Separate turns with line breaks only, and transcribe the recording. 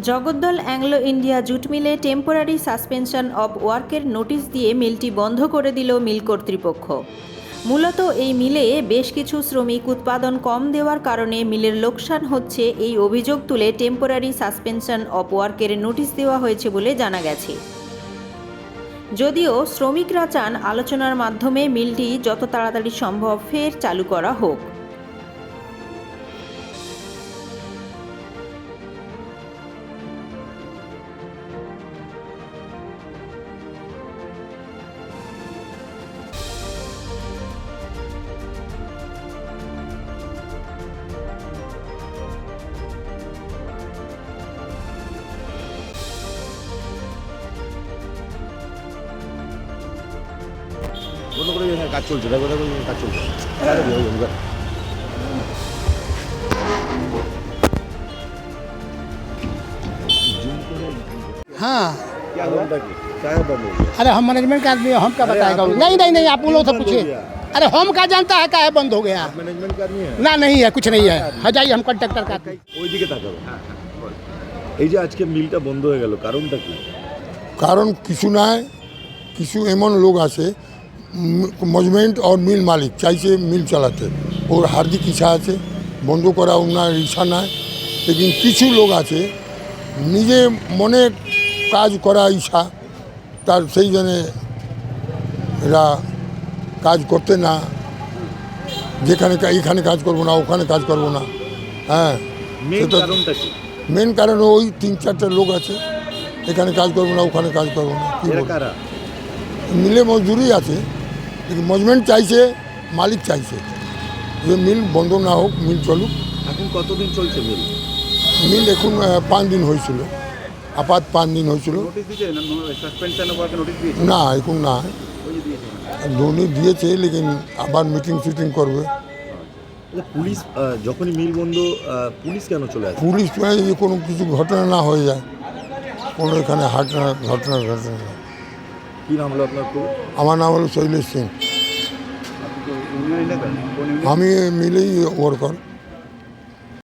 জগদ্দল Anglo India jute মিলে temporary suspension of ওয়ার্কের notice দিয়ে মিলটি বন্ধ করে দিল মিল কর্তৃপক্ষ। মূলত এই মিলে বেশ কিছু শ্রমিক উৎপাদন কম দেওয়ার কারণে মিলের লোকসান হচ্ছে এই অভিযোগ তুলে টেম্পোরারি সাসপেনশন অব ওয়ার্কের নোটিশ দেওয়া হয়েছে বলে জানা গেছে। যদিও শ্রমিকরা চান আলোচনার মাধ্যমে মিলটি যত তাড়াতাড়ি সম্ভব ফের চালু করা হোক।
বন্ধ করে এখানে কাজ চলছে দেখো দেখো এখানে কাজ চলছে আরে ওই ওই, ওই।
हाँ
क्या हुआ क्या है बंद हो गया
अरे हम मैनेजमेंट का आदमी हैं, हम क्या
अरे
बताएगा
आप
वो?
लोग-
नहीं नहीं नहीं आप उन लोगों से
बंद हो
पूछिए
गया।
अरे हम क्या जानता है क्या है बंद हो गया
मैनेजमेंट का नहीं है
ना नहीं है कुछ नहीं है हाँ जाइए हम कंडक्टर का
ওইদিকে তাকাবো এই যে আজকে মিলটা বন্ধ হয়ে গেল কারণটা কি
কারণ কিছু নাই কিছু এমন লোক আছে মজমেন্ট আর মিল মালিক চাইছে মিল চালাতে। ওর হার্দিক ইচ্ছা আছে বন্ধ করা ওনার ইচ্ছা নাই। লেকিন কিছু লোক আছে নিজে মনে কাজ করা ইচ্ছা তার সেই জন্যে এরা কাজ করতে না। যেখানে এখানে কাজ করব না ওখানে কাজ করব না। হ্যাঁ
মেন
কারণ ওই তিন চারটে লোক আছে এখানে কাজ করব না ওখানে কাজ করব না মিলে মজদুরি আছে। কিন্তু মজমেন্ট চাইছে মালিক চাইছে। যে মিল বন্ধ না হোক মিল চলুক।
এখন কতদিন চলছে মিল?
মিল এখন পাঁচ দিন হয়েছিল। আপাত পাঁচ দিন হয়েছিল। না এখন না। ধোনি দিয়েছে লেকিন আবার মিটিং ফিটিং করবে।
আচ্ছা, পুলিশ যখনই মিল বন্ধ পুলিশ কেন চলে আসে?
পুলিশ মানে যে কোনো কিছু ঘটনা না হয়ে যায় কোনো এখানে হাটনা ঘটনা ঘটনা।
কি নাম হলো আপনার
আমার নাম হলো শৈলেশ সিং। আমি মিলেই ওয়ার্কার